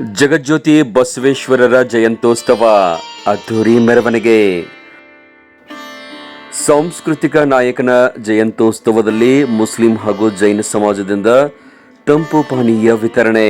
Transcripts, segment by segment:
ಜಗಜ್ಯೋತಿ ಬಸವೇಶ್ವರರ ಜಯಂತ್ಯೋತ್ಸವ ಅದ್ಧೂರಿ ಮೆರವಣಿಗೆ. ಸಾಂಸ್ಕೃತಿಕ ನಾಯಕನ ಜಯಂತ್ಯೋತ್ಸವದಲ್ಲಿ ಮುಸ್ಲಿಂ ಹಾಗೂ ಜೈನ ಸಮಾಜದಿಂದ ತಂಪು ಪಾನೀಯ ವಿತರಣೆ.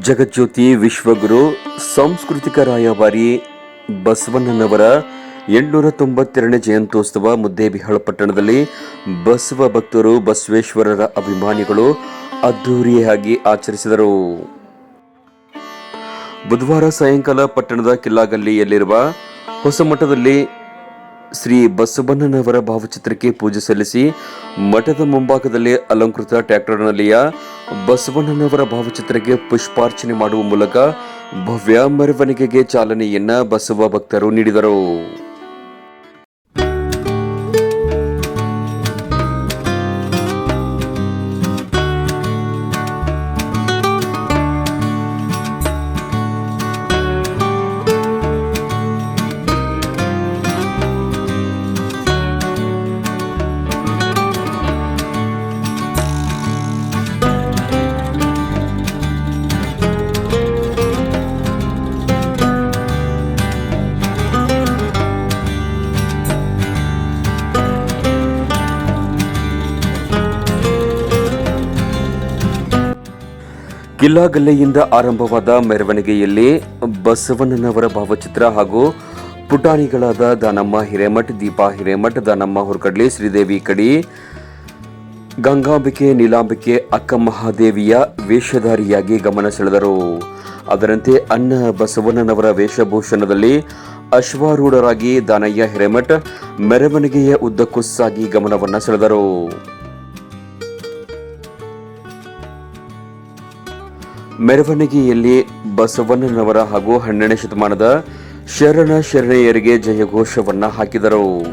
ಜಗಜ್ಯೋತಿ ವಿಶ್ವಗುರು, ಸಾಂಸ್ಕೃತಿಕ ರಾಯಭಾರಿ ಬಸವಣ್ಣನವರ ಎಂಟುನೂರ ತೊಂಬತ್ತೆರಡನೇ ಜಯಂತ್ಯೋತ್ಸವ ಮುದ್ದೇಬಿಹಾಳ ಪಟ್ಟಣದಲ್ಲಿ ಬಸವ ಭಕ್ತರು ಬಸವೇಶ್ವರರ ಅಭಿಮಾನಿಗಳು ಅದ್ಧೂರಿಯಾಗಿ ಆಚರಿಸಿದರು. ಬುಧವಾರ ಸಾಯಂಕಾಲ ಪಟ್ಟಣದ ಕಿಲ್ಲಾಗಲ್ಲಿಯಲ್ಲಿರುವ ಹೊಸಮಠದಲ್ಲಿ ಶ್ರೀ ಬಸವಣ್ಣನವರ ಭಾವಚಿತ್ರಕ್ಕೆ ಪೂಜೆ ಸಲ್ಲಿಸಿ ಮಠದ ಮುಂಭಾಗದಲ್ಲಿ ಅಲಂಕೃತ ಟ್ರ್ಯಾಕ್ಟರ್ನಲ್ಲಿಯ ಬಸವಣ್ಣನವರ ಭಾವಚಿತ್ರಕ್ಕೆ ಪುಷ್ಪಾರ್ಚನೆ ಮಾಡುವ ಮೂಲಕ ಭವ್ಯ ಮೆರವಣಿಗೆಗೆ ಚಾಲನೆಯನ್ನ ಬಸವ ಭಕ್ತರು ನೀಡಿದರು. ಕಿಲ್ಲಾಗಲ್ಲೆಯಿಂದ ಆರಂಭವಾದ ಮೆರವಣಿಗೆಯಲ್ಲಿ ಬಸವಣ್ಣನವರ ಭಾವಚಿತ್ರ ಹಾಗೂ ಪುಟಾಣಿಗಳಾದ ದಾನಮ್ಮ ಹಿರೇಮಠ್, ದೀಪಾ ಹಿರೇಮಠ್, ದಾನಮ್ಮ ಹುರ್ಕಡ್ಲಿ, ಶ್ರೀದೇವಿ ಕಡಿ, ಗಂಗಾಂಬಿಕೆ, ನೀಲಾಂಬಿಕೆ, ಅಕ್ಕ ಮಹಾದೇವಿಯ ವೇಷಧಾರಿಯಾಗಿ ಗಮನ ಸೆಳೆದರು. ಅದರಂತೆ ಅನ್ನ ಬಸವಣ್ಣನವರ ವೇಷಭೂಷಣದಲ್ಲಿ ಅಶ್ವಾರೂಢರಾಗಿ ದಾನಯ್ಯ ಹಿರೇಮಠ್ ಮೆರವಣಿಗೆಯ ಉದ್ದಕ್ಕೂ ಸಾಗಿ ಗಮನವನ್ನು ಸೆಳೆದರು. ಮೆರವಣಿಗೆಯಲ್ಲಿ ಬಸವಣ್ಣನವರ ಹಾಗೂ ಹನ್ನೆರಡನೇ ಶತಮಾನದ ಶರಣ ಶರಣೆಯರಿಗೆ ಜಯಘೋಷವನ್ನ ಹಾಕಿದರು.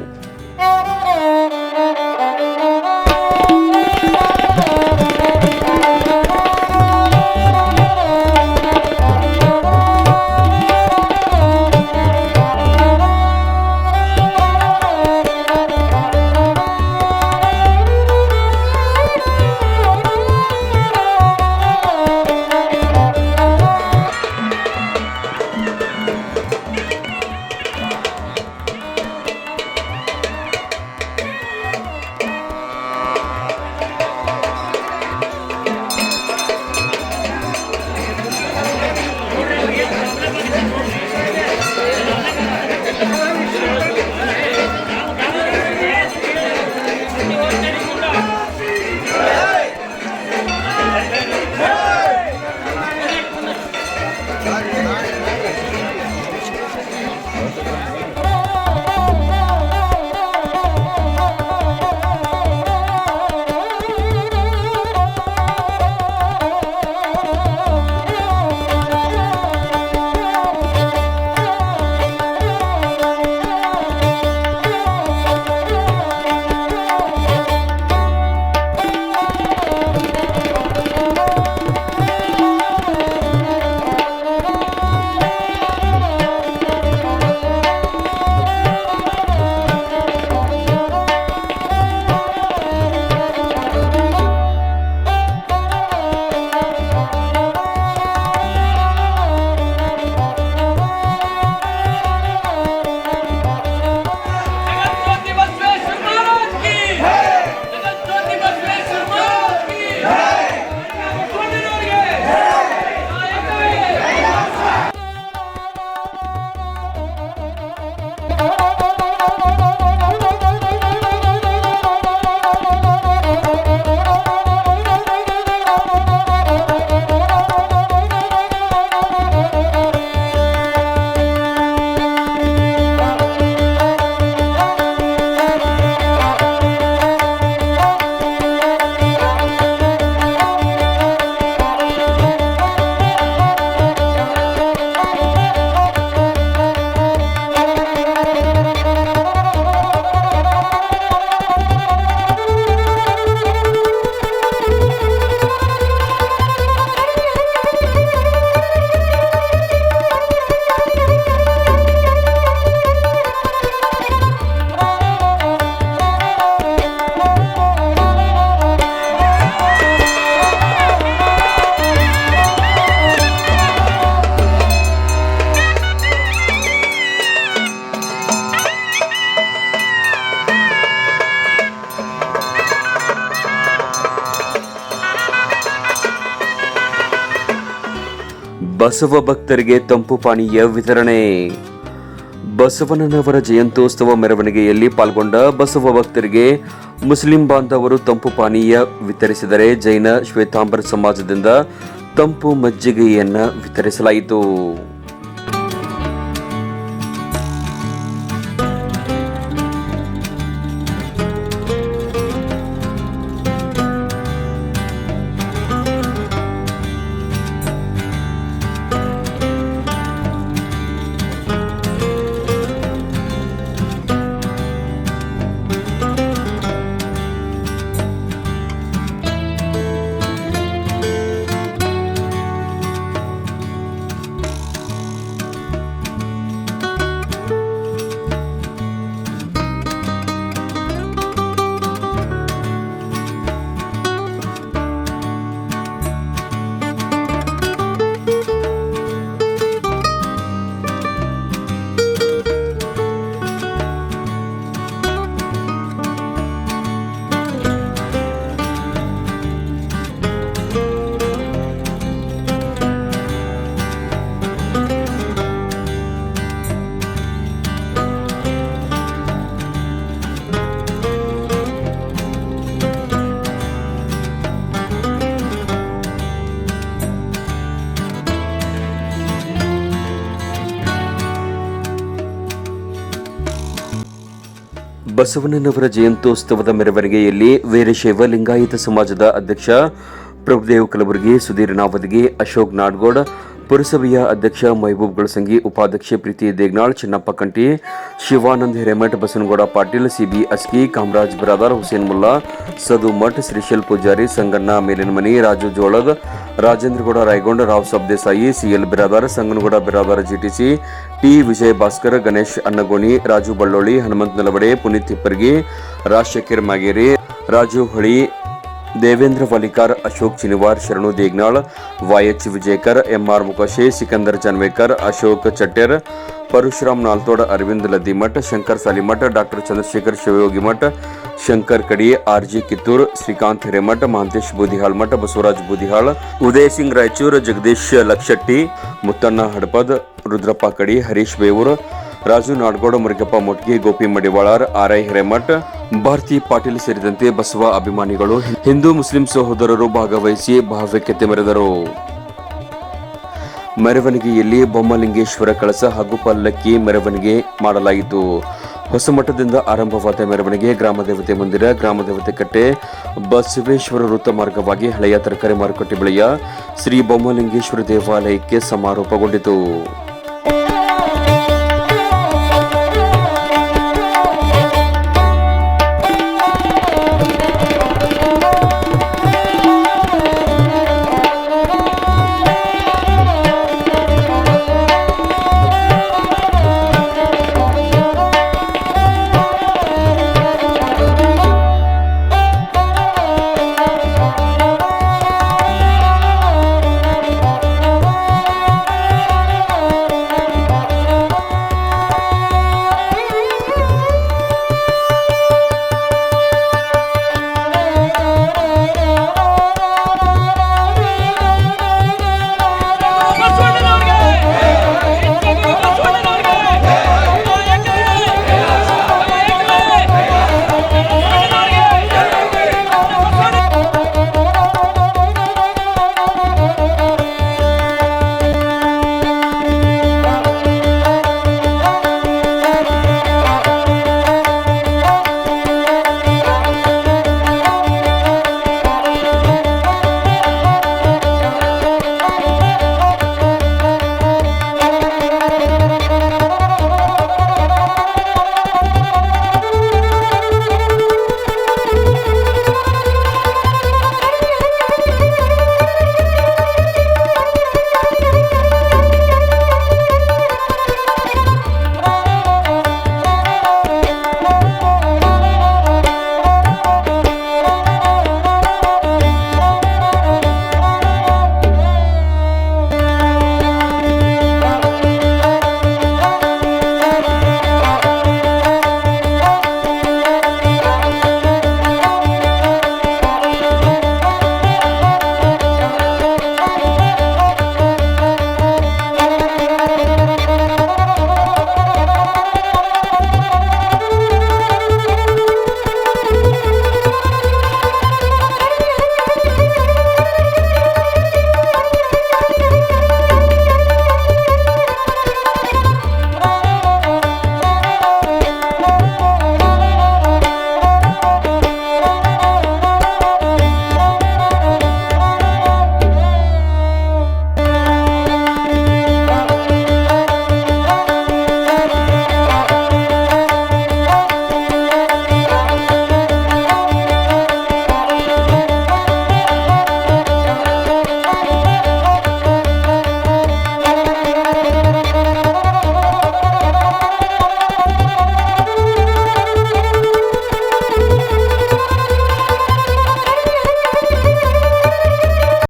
ಬಸವ ಭಕ್ತರಿಗೆ ತಂಪು ಪಾನೀಯ ವಿತರಣೆ. ಬಸವಣ್ಣನವರ ಜಯಂತ್ಯೋತ್ಸವ ಮೆರವಣಿಗೆಯಲ್ಲಿ ಪಾಲ್ಗೊಂಡ ಬಸವ ಭಕ್ತರಿಗೆ ಮುಸ್ಲಿಂ ಬಾಂಧವರು ತಂಪು ಪಾನೀಯ ವಿತರಿಸಿದರೆ ಜೈನ ಶ್ವೇತಾಂಬರ ಸಮಾಜದಿಂದ ತಂಪು ಮಜ್ಜಿಗೆಯನ್ನು ವಿತರಿಸಲಾಯಿತು. ಬಸವಣ್ಣನವರ ಜಯಂತ್ಯೋತ್ಸವದ ಮೆರವಣಿಗೆಯಲ್ಲಿ ವೀರಶೈವ ಲಿಂಗಾಯತ ಸಮಾಜದ ಅಧ್ಯಕ್ಷ ಪ್ರಭುದೇವ್ ಕಲಬುರಗಿ ಸುಧೀರ್ ನಾವದಿಗೆ ಅಶೋಕ್ ನಾಡ್ಗೋಡ್ ಪುರಸಭೆಯ ಅಧ್ಯಕ್ಷ ಮಹಬೂಬ್ ಗಳಸಂಗಿ ಉಪಾಧ್ಯಕ್ಷೆ Preeti Degnal, Chinnappa Kanti, Shivanand Hiremath, Basanagouda Patil, CB Aski, Kamaraj brother, Hussain Mulla, Sadu Math Shrishail Pujari, Sanganna Melinamani Raju Jolad Rajendragouda Rayagonda, Rao Sab Desai CL Biradar, Sanganagouda Biradar, GTC, T Vijaya Bhaskar, Ganesh Annagoni, Raju Balloli, Hanumant Nalavade, Puneeth Tipparagi Rajashekhar Mageri, Raju Holi Devendra Valikar, Ashok Chinivar Sharanu Degnal Vayach Vijayakar, MR Mukhashe Sikandar Janvekar, Ashok Chatter, Parashuram Naltod, Arvind Laddimath, Shankar Salimath, doctor Chandrashekhar Shivayogi Shankar Shankar Kadi RG Kittur, Srikanth Hiremath Mahantesh Boodihal Math, Basavaraj Boodihal, Uday Singh Raichur, Jagadish ಲಕ್ಷಟ್ಟಿ, Muthanna Hadapad, Rudrappa Kadi, Harish Bevoor Raju Nadgoda Murugappa Motgi, Gopi Madivalar, RI Hiremath, Bharati Patil ಸೇರಿದಂತೆ ಬಸವ ಅಭಿಮಾನಿಗಳು Hindu Muslim ಸಹೋದರರು ಭಾಗವಹಿಸಿ ಭಾವೈಕ್ಯತೆ ಮೆರೆದರು ಮೆರವಣಿಗೆಯಲ್ಲಿ ಬೊಮ್ಮಲಿಂಗೇಶ್ವರ ಕಳಸ ಹಾಗೂ ಪಲ್ಲಕ್ಕಿ ಮೆರವಣಿಗೆ ಮಾಡಲಾಯಿತು. ಹೊಸಮಠದಿಂದ ಆರಂಭವಾದ ಮೆರವಣಿಗೆ ಗ್ರಾಮದೇವತೆ ಮಂದಿರ, ಗ್ರಾಮದೇವತೆ ಕಟ್ಟೆ, ಬಸವೇಶ್ವರ ವೃತ್ತ ಮಾರ್ಗವಾಗಿ ಹಳೆಯ ತರಕಾರಿ ಮಾರುಕಟ್ಟೆ ಬಳಿಯ ಶ್ರೀ ಬೊಮ್ಮಲಿಂಗೇಶ್ವರ ದೇವಾಲಯಕ್ಕೆ ಸಮಾರೋಪಗೊಂಡಿತು.